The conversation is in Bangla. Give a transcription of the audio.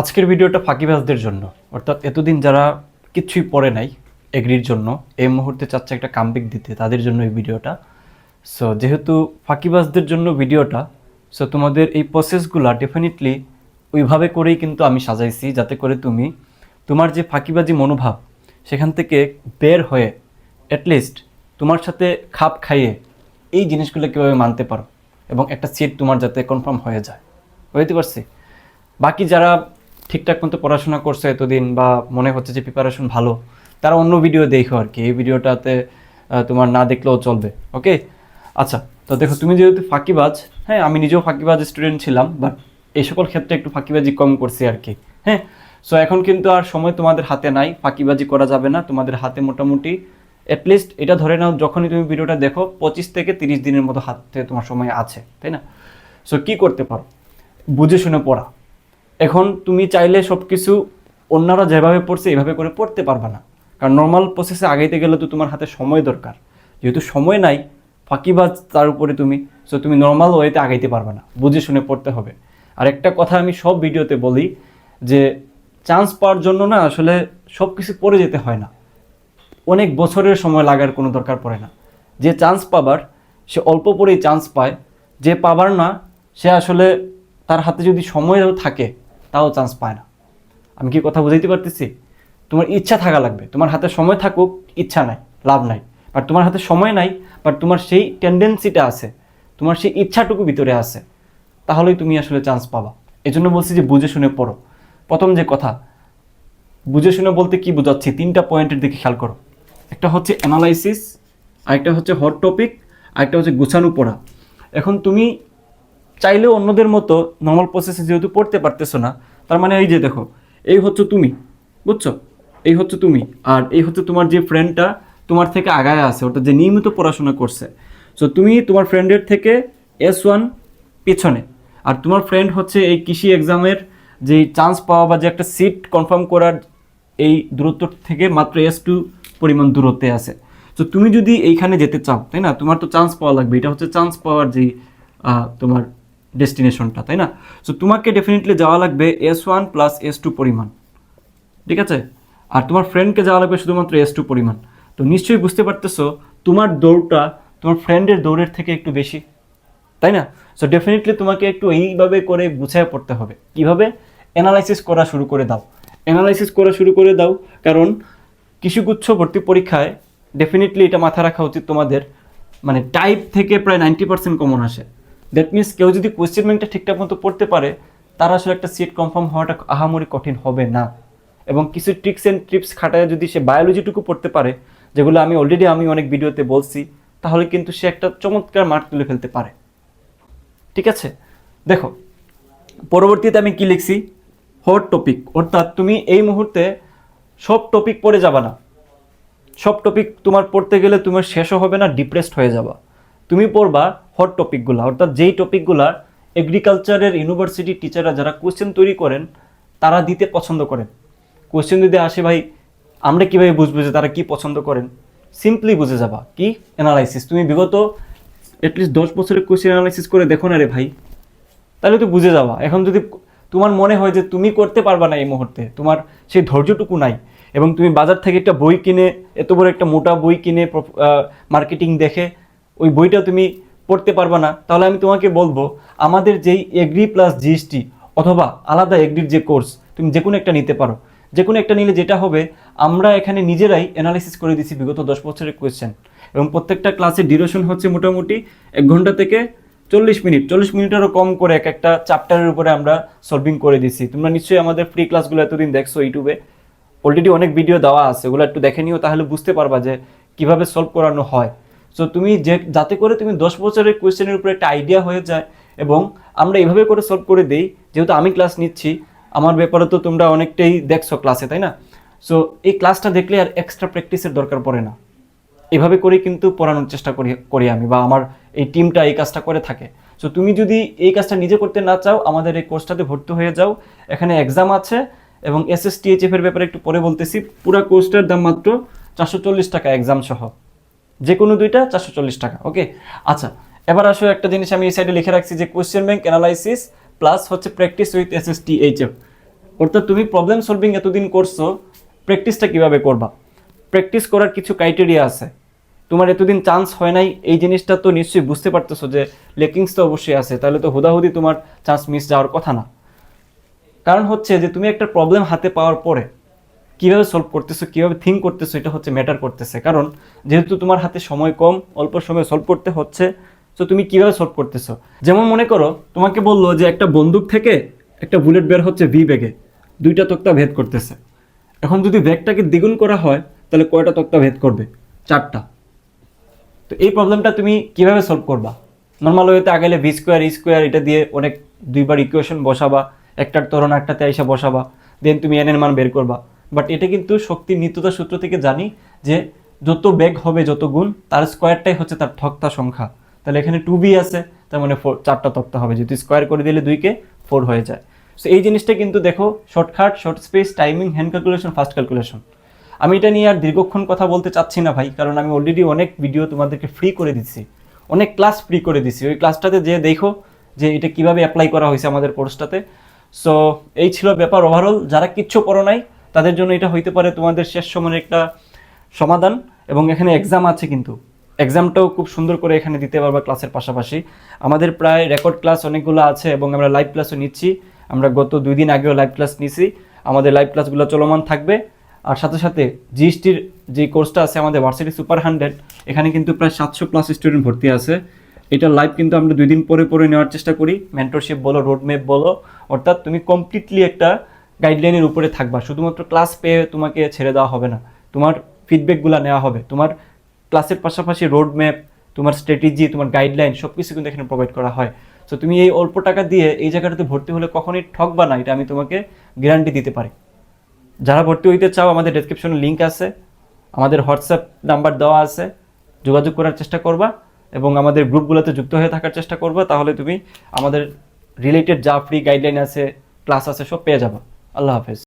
আজকের ভিডিওটা ফাঁকিবাজদের জন্য। অর্থাৎ এতদিন যারা কিচ্ছুই পড়ে নাই এগ্রির জন্য, এই মুহূর্তে চাচ্ছে একটা কামব্যাক দিতে, তাদের জন্য এই ভিডিওটা। সো যেহেতু ফাঁকিবাজদের জন্য ভিডিওটা সো তোমাদের এই প্রসেসগুলো ডেফিনেটলি ওইভাবে করেই কিন্তু আমি সাজাইছি, যাতে করে তুমি তোমার যে ফাঁকিবাজি মনোভাব, সেখান থেকে বের হয়ে অ্যাটলিস্ট তোমার সাথে খাপ খাইয়ে এই জিনিসগুলো কীভাবে মানতে পারো এবং একটা সিট তোমার যাতে কনফার্ম হয়ে যায়। বুঝতে পারছি? বাকি যারা ঠিকঠাক মতো পড়াশোনা করছে এতদিন বা মনে হচ্ছে যে প্রিপারেশন ভালো, তারা অন্য ভিডিও দেখো আর কি। এই ভিডিওটাতে তোমার না দেখলেও চলবে ওকে আচ্ছা তো দেখো, তুমি যেহেতু ফাঁকিবাজ হ্যাঁ আমি নিজেও ফাঁকিবাজ স্টুডেন্ট ছিলাম বাট এই সকল ক্ষেত্রে একটু ফাঁকিবাজি কম করছি আর কি হ্যাঁ? সো এখন কিন্তু আর সময় তোমাদের হাতে নাই, ফাঁকিবাজি করা যাবে না, তোমাদের হাতে মোটামুটি অ্যাটলিস্ট এটা ধরে নাও, যখনই তুমি ভিডিওটা দেখো, পঁচিশ থেকে তিরিশ দিনের মতো হাতে তোমার সময় আছে, তাই না? সো কি করতে পারো? বুঝে শুনে পড়া। এখন তুমি চাইলে সব কিছু অন্যরা যেভাবে পড়ছে, এইভাবে করে পড়তে পারবে না। কারণ নর্মাল প্রসেসে আগাইতে গেলে তো তোমার হাতে সময় দরকার। যেহেতু সময় নাই, ফাঁকিবাজ তার উপরে তুমি সো তুমি নর্মাল ওয়েতে আগাইতে পারবে না। বুঝে শুনে পড়তে হবে। আর একটা কথা আমি সব ভিডিওতে বলি যে চান্স পাওয়ার জন্য না আসলে সব কিছু পড়ে যেতে হয় না। অনেক বছরের সময় লাগার কোনো দরকার পড়ে না। যে চান্স পাবার, সে অল্প পরেই চান্স পায়। যে পাবার না, সে আসলে তার হাতে যদি সময়ও থাকে তাও চান্স পায় না। আমি কি কথা বুঝাইতে পারতেছি? তোমার ইচ্ছা থাকা লাগবে। তোমার হাতে সময় থাকুক, ইচ্ছা নাই, লাভ নাই। বাট তোমার হাতে সময় নাই বাট তোমার সেই টেন্ডেন্সিটা আছে। তোমার সেই ইচ্ছাটুকু ভিতরে আছে। তাহলেই তুমি আসলে চান্স পাবা। এই জন্য বলছি যে বুঝে শুনে পড়ো। প্রথম যে কথা, বুঝে শুনে বলতে কি বোঝাচ্ছি? তিনটা পয়েন্টের দিকে খেয়াল করো। একটা হচ্ছে অ্যানালাইসিস আরেকটা হচ্ছে হট টপিক আরেকটা হচ্ছে গুছানো পড়া। এখন তুমি চাইলেও অন্যদের মতো নর্মাল প্রসেসে যেহেতু পড়তে পারতেছো না, তার মানে এই যে দেখো, এই হচ্ছে তুমি, বুঝছ? এই হচ্ছে তুমি, আর এই হচ্ছে তোমার যে ফ্রেন্ডটা তোমার থেকে আগায় আছে ওটা যে নিয়মিত পড়াশোনা করছে। সো তুমি তোমার ফ্রেন্ডের থেকে এস ওয়ান পেছনে, আর তোমার ফ্রেন্ড হচ্ছে এই কৃষি এক্সামের যে চান্স পাওয়া বা যে একটা সিট কনফার্ম করার এই দূরত্ব থেকে মাত্র এস টু পরিমাণ দূরত্বে আছে। তো তুমি যদি এইখানে যেতে চাও, তাই না? তোমার তো চান্স পাওয়া লাগবে, এটা হচ্ছে চান্স পাওয়ার যে তোমার ডেস্টিনেশনটা, তাই না? সো তোমাকে ডেফিনেটলি যাওয়া লাগবে S one plus S two পরিমাণ। ঠিক আছে? আর তোমার ফ্রেন্ডকে যাওয়া লাগবে শুধুমাত্র এস টু পরিমাণ। তো নিশ্চয়ই বুঝতে পারতেছো, তোমার দৌড়টা তোমার ফ্রেন্ডের দৌড়ের থেকে একটু বেশি। তাই না? সো ডেফিনেটলি তোমাকে একটু এইভাবে করে গুছিয়ে পড়তে হবে। কীভাবে? অ্যানালাইসিস করা শুরু করে দাও। অ্যানালাইসিস করা শুরু করে দাও, কারণ কৃষিগুচ্ছ ভর্তি পরীক্ষায় ডেফিনেটলি এটা মাথা রাখা উচিত তোমাদের। মানে টাইপ থেকে প্রায় নাইনটি পার্সেন্ট কমন আসে। দ্যাট মিনস কেউ যদি কোয়েশ্চেন ব্যাংকটা ঠিকঠাক মতো পড়তে পারে, তার আসলে একটা সিট কনফার্ম হওয়াটা আহামরি কঠিন হবে না। এবং কিছু ট্রিক্স অ্যান্ড ট্রিপস খাটায় যদি সে বায়োলজিটুকু পড়তে পারে, যেগুলো আমি অলরেডি আমি অনেক ভিডিওতে বলছি, তাহলে কিন্তু সে একটা চমৎকার মার্ক তুলে ফেলতে পারে। ঠিক আছে? দেখো, পরবর্তীতে আমি কি লিখছি? হট টপিক অর্থাৎ তুমি এই মুহূর্তে সব টপিক পড়ে যাবা না। সব টপিক তোমার পড়তে গেলে তোমার শেষও হবে না ডিপ্রেসড হয়ে যাবা। তুমি পড়বা হট টপিকগুলো অর্থাৎ যেই টপিকগুলা এগ্রিকালচারের ইউনিভার্সিটি টিচাররা যারা কোশ্চেন তৈরি করেন, তারা দিতে পছন্দ করেন। কোয়েশ্চেন যদি আসে, ভাই, আমরা কীভাবে বুঝব যে তারা কি পছন্দ করেন? সিম্পলি বুঝে যাবা। কি? অ্যানালাইসিস তুমি বিগত অ্যাটলিস্ট দশ বছরের কোশ্চেন অ্যানালাইসিস করে দেখো না রে ভাই। তাহলে তো বুঝে যাওয়া এখন যদি তোমার মনে হয় যে তুমি করতে পারবা না এই মুহূর্তে, তোমার সেই ধৈর্যটুকু নাই, এবং তুমি বাজার থেকে একটা বই কিনে, এত বড় একটা মোটা বই কিনে মার্কেটিং দেখে ওই বইটা তুমি পড়তে পারবা না, তাহলে আমি তোমাকে বলব, আমাদের যেই এগ্রি প্লাস জিএসটি অথবা আলাদা এগ্রির যে কোর্স তুমি যে কোনো একটা নিতে পারো। যে কোনো একটা নিলে যেটা হবে, আমরা এখানে নিজেরাই অ্যানালিসিস করে দিছি বিগত দশ বছরের কোয়েশ্চেন এবং প্রত্যেকটা ক্লাসের ডিউরেশন হচ্ছে মোটামুটি এক ঘণ্টা থেকে চল্লিশ মিনিট। চল্লিশ মিনিটেরও কম করে এক একটা চ্যাপ্টারের উপরে আমরা সলভিং করে দিছি। তোমরা নিশ্চয়ই আমাদের ফ্রি ক্লাসগুলো এতদিন দেখছ ইউটিউবে অলরেডি অনেক ভিডিও দেওয়া আছে, ওগুলো একটু দেখে নিও, তাহলে বুঝতে পারবা যে কীভাবে সলভ করানো হয়। সো তুমি যে, যাতে করে তুমি দশ বছরের কোয়েশ্চেনের উপরে একটা আইডিয়া হয়ে যায় এবং আমরা এভাবে করে সলভ করে দিই, যেহেতু আমি ক্লাস নিচ্ছি, আমার ব্যাপারে তো তোমরা অনেকটাই দেখছ ক্লাসে তাই না? সো এই ক্লাসটা দেখলে আর এক্সট্রা প্র্যাকটিসের দরকার পড়ে না। এভাবে করে কিন্তু পড়ানোর চেষ্টা করি করি আমি বা আমার এই টিমটা এই কাজটা করে থাকে। সো তুমি যদি এই কাজটা নিজে করতে না চাও, আমাদের এই কোর্সটাতে ভর্তি হয়ে যাও। এখানে এক্সাম আছে এবং এস এস টিএইচএফ এর ব্যাপারে একটু পরে বলতেছি, পুরো কোর্সটার দাম মাত্র চারশো চল্লিশ টাকা এক্সাম সহ। যে কোনো দুইটা চারশো চল্লিশ টাকা ওকে আচ্ছা এবার আসো একটা জিনিস আমি এই সাইডে লিখে রাখছি যে কোয়েশ্চেন ব্যাংক অ্যানালাইসিস প্লাস হচ্ছে practice with S S T H F অর্থাৎ তুমি প্রবলেম সলভিং এতদিন করছ প্র্যাকটিসটা কীভাবে করবা? প্র্যাকটিস করার কিছু ক্রাইটেরিয়া আছে। তোমার এতদিন চান্স হয় নাই, এই জিনিসটা তো নিশ্চয়ই বুঝতে পারতেছো যে লেকিংস তো অবশ্যই আছে, তাহলে তো হুদাহুদি তোমার চান্স মিস যাওয়ার কথা না। কারণ হচ্ছে যে তুমি একটা প্রবলেম হাতে পাওয়ার পরে কীভাবে সলভ করতেছো, কীভাবে থিঙ্ক করতেছো, এটা হচ্ছে ম্যাটার করতেছে। কারণ যেহেতু তোমার হাতে সময় কম, অল্প সময় সলভ করতে হচ্ছে, তো তুমি কীভাবে সলভ করতেছো? যেমন মনে করো, তোমাকে বলল যে একটা বন্দুক থেকে একটা বুলেট বের হচ্ছে ভি ব্যাগে দুইটা তক্তা ভেদ করতেছে। এখন যদি ব্যাগটাকে দ্বিগুণ করা হয়, তাহলে কয়টা তক্তা ভেদ করবে? চারটা। তো এই প্রবলেমটা তুমি কীভাবে সলভ করবা? নর্মাল ওয়েতে আগালে ভি স্কোয়ার ই স্কোয়ার এটা দিয়ে অনেক দুইবার ইকুয়েশন বসাবা। একটার তরণ একটাতে আইসা বসাবা। দেন তুমি এন এর মান বের করবা। বাট এটা কিন্তু শক্তির নিত্যতা সূত্র থেকে জানি যে যত বেগ হবে, যত গুণ, তার স্কোয়ারটাই হচ্ছে তার তক্তা সংখ্যা। তাহলে এখানে টু বি আছে, তার মানে ফোর চারটা তক্তা হবে। যদি স্কোয়ার করে দিলে দুইকে ফোর হয়ে যায়। সো এই জিনিসটা কিন্তু দেখো shortcut short space timing hand calculation fast calculation আমি এটা নিয়ে আর দীর্ঘক্ষণ কথা বলতে চাচ্ছি না ভাই, কারণ আমি অলরেডি অনেক ভিডিও তোমাদেরকে ফ্রি করে দিচ্ছি অনেক ক্লাস ফ্রি করে দিচ্ছি ওই ক্লাসটাতে যে দেখো যে এটা কীভাবে অ্যাপ্লাই করা হয়েছে আমাদের কোর্সটাতে সো এই ছিল ব্যাপার ওভারঅল যারা কিচ্ছু পড়ো নাই তাদের জন্য এটা হইতে পারে তোমাদের শেষ সময়ের একটা সমাধান, এবং এখানে এক্সাম আছে কিন্তু। এক্সামটাও খুব সুন্দর করে এখানে দিতে পারবা ক্লাসের পাশাপাশি। আমাদের প্রায় রেকর্ড ক্লাস অনেকগুলো আছে, এবং আমরা লাইভ ক্লাসও নিচ্ছি। আমরা গত দুই দিন আগেও লাইভ ক্লাস নিছি। আমাদের লাইভ ক্লাসগুলো চলমান থাকবে। আর সাথে সাথে জিএসটির যে কোর্সটা আছে আমাদের ভার্সিটি সুপার হান্ড্রেড এখানে কিন্তু প্রায় সাতশো প্লাস স্টুডেন্ট ভর্তি আছে। এটা লাইভ কিন্তু আমরা দুই দিন পরে পরে নেওয়ার চেষ্টা করি। মেন্টরশিপ বলো রোড ম্যাপ বলো, অর্থাৎ তুমি কমপ্লিটলি একটা গাইডলাইনের উপরে থাকবা। শুধুমাত্র ক্লাস পেয়ে তোমাকে ছেড়ে দেওয়া হবে না। তোমার ফিডব্যাকগুলো নেওয়া হবে। তোমার ক্লাসের পাশাপাশি রোড ম্যাপ তোমার স্ট্র্যাটেজি তোমার গাইডলাইন সব কিছু কিন্তু এখানে প্রোভাইড করা হয়। তো তুমি এই অল্প টাকা দিয়ে এই জায়গাটাতে ভর্তি হলে কখনোই ঠকবা না। এটা আমি তোমাকে গ্যারান্টি দিতে পারি। যারা ভর্তি হইতে চাও, আমাদের ডেসক্রিপশনে লিঙ্ক আছে। আমাদের হোয়াটসঅ্যাপ নাম্বার দেওয়া আছে। যোগাযোগ করার চেষ্টা করবা এবং আমাদের গ্রুপগুলোতে যুক্ত হয়ে থাকার চেষ্টা করবা। তাহলে তুমি আমাদের রিলেটেড যা ফ্রি গাইডলাইন আছে ক্লাস আছে, সব পেয়ে যাবা। আল্লাহ হাফেজ।